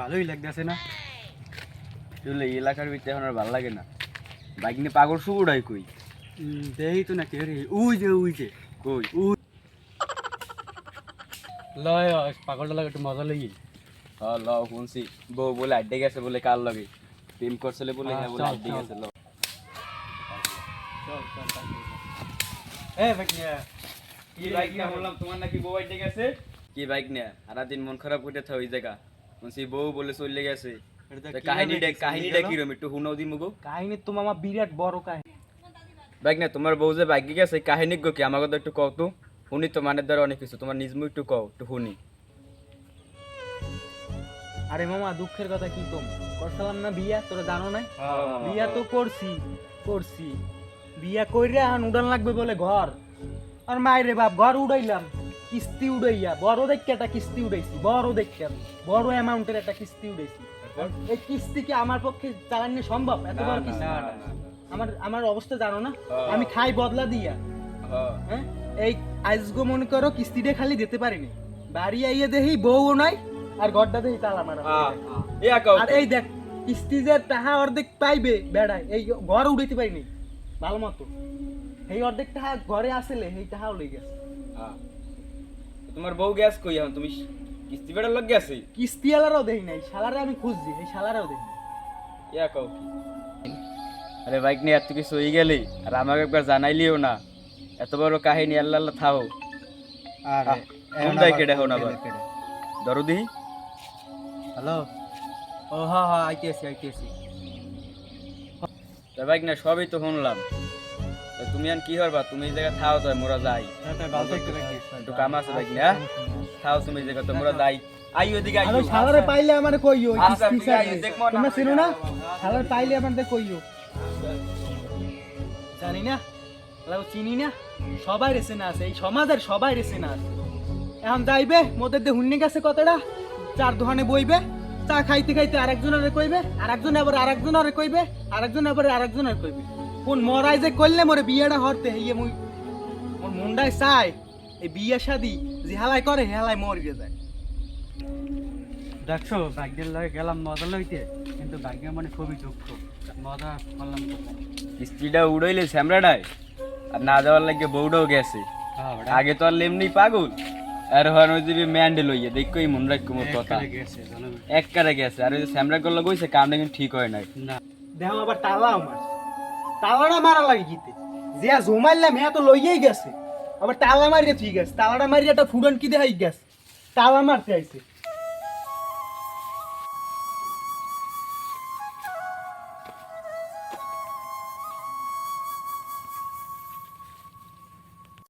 ভালোই লাগতেছে না। আসলে এই এলাকার ভিতরে এখন আর ভালো লাগে না। বাইক নিয়ে পাগল শুকুড়াই কই? দেই তো না কে রে উই যে উই যে। কই? উই লয় পাগলটা লাগে একটু মজা লাগি হ ল শুনছি। বউ বলে আড্ডে গেছে বলে কার লগে? প্রেম করছিলে বলে হ্যাঁ, হ্যাঁ বলে আড্ডে গেছে ল। এ ভাইয়া কি বাইক নিয়ে বললাম তোমার নাকি বউ আড্ডে গেছে? কি বাইক নিয়ে সারাদিন মন খারাপ করে থাও ওই জায়গা। শুনছি বউ বলে চলে গেছে। কাহিনীটা কাহিনীটা কিরম? একটু শুনাও দি মুগো। কাহিনী তো মামা বিরাট বড় কাহিনী। বাইক না তোমার বউ যে বাইকে গেছে কাহিনী গো কি? আমাকে তো একটু কও তো। শুনি তো মানের দ্বারা অনেক কিছু। তোমার নিজমু একটু কও একটু শুনি। আরে মামা দুঃখের কথা কি কম? করছিলাম না বিয়া? তোরা জানো না? হ্যাঁ, বিয়া তো করছি করছি। বিয়া কইরা এখন উড়ান লাগবে বলে ঘর। আর মায়ের বাপ ঘর উড়াইলাম। কিস্তি উড়াইয়া বড় দেখে একটা কিস্তি উড়াইছি বড় দেখে বড় অ্যামাউন্টের একটা কিস্তি উড়াইছি। এই কিস্তি কি আমার পক্ষে চালানো সম্ভব? এত বড় কিস্তি? আমার আমার অবস্থা জানো না। আমি খাই বদলা দিয়া। হ্যাঁ? এই আজগো মনে করো কিস্তিটা খালি দিতে পারিনি। বাড়ি আইয়ে দেখি বউও নাই আর ঘরটা দেখি তালা মারা আর এই দেখ কিস্তি যে টাকা অর্ধেক পাইবে বেড়ায় এই ঘর উড়াইতে পারিনি ভালো মতো। এই অর্ধেক টাকা ঘরে আসলে এই টাকাও লই গেছে। তোমার বউ গ্যাস কই এখন? তুমি কিস্তি বেড়ার লগ গেছে? কিস্তি আলারাও দেখি নাই শালারে আমি খুঁজছি এই শালারাও দেখি নাই। ইয়া কও কি? আরে বাইক নিয়ে এত কিছু হয়ে গেলি আর আমাকে একবার জানাইলিও না। এত বড় কাহিনী আল্লাহ আল্লাহ থাও। আহ, কোন বাইকে দেখো না আবার ধরো দিহি হ্যালো? ও হ্যাঁ হ্যাঁ আইতেছি আইতেছি। তা বাইক না সবই তো শুনলাম। তুমি আর কি করবা? তুমি এই জায়গা থাও তো মোরা যাই। একটু কাম আছে বাইক না থাও তুমি এই জায়গা তো মোরা যাই। আই ওদিকে আই শালারে পাইলে আমারে কইও আচ্ছা। তোমরা চিনো না? শালারে পাইলে আমাদের কইও জানি না। চিনি না। সবাই রেসে না আছে এই সমাজের সবাই রেসে না আছে। এখন যাইবে মোদের দে হুন্নি গেছে কতটা? চার দোকানে বইবে চা খাইতে খাইতে আরেকজনের কইবে আরেকজন আবার আরেকজনের কইবে আরেকজন আবার আরেকজনের কইবে। কোন মরাই যে করলে মোরে বিয়েটা হরতে হইয়ে মুই মোর মুন্ডায় চাই এই বিয়ে শাদি যে হালাই করে হেলাই মরিয়ে যায়। দেখছ ভাগ্যের লাগে গেলাম মজা লইতে কিন্তু ভাগ্যের মানে খুবই দুঃখ। মজা করলাম কিস্তিটা উড়াইলে স্যামরাডায় আর না যাওয়ার লাগে বউটাও গেছে। আগে তো আর লেমনি পাগল আর হন ওই যে ম্যান্ডে লইয়া দেখোই মন রাখ মোর কথা। এক কারে গেছে আর ওই যে স্যামরা করলে কইছে কামটা কিন্তু ঠিক হয় নাই। না। দেখো আবার তালা আমার। তালাটা মারা লাগে গিতে। যে জমাইলাম হ্যাঁ তো লইয়াই গেছে। আবার তালা মারিয়ে ঠিক আছে তালাটা মারিয়ে একটা ফুডন কি দেখাই গেছে। তালা মারতে আইছে।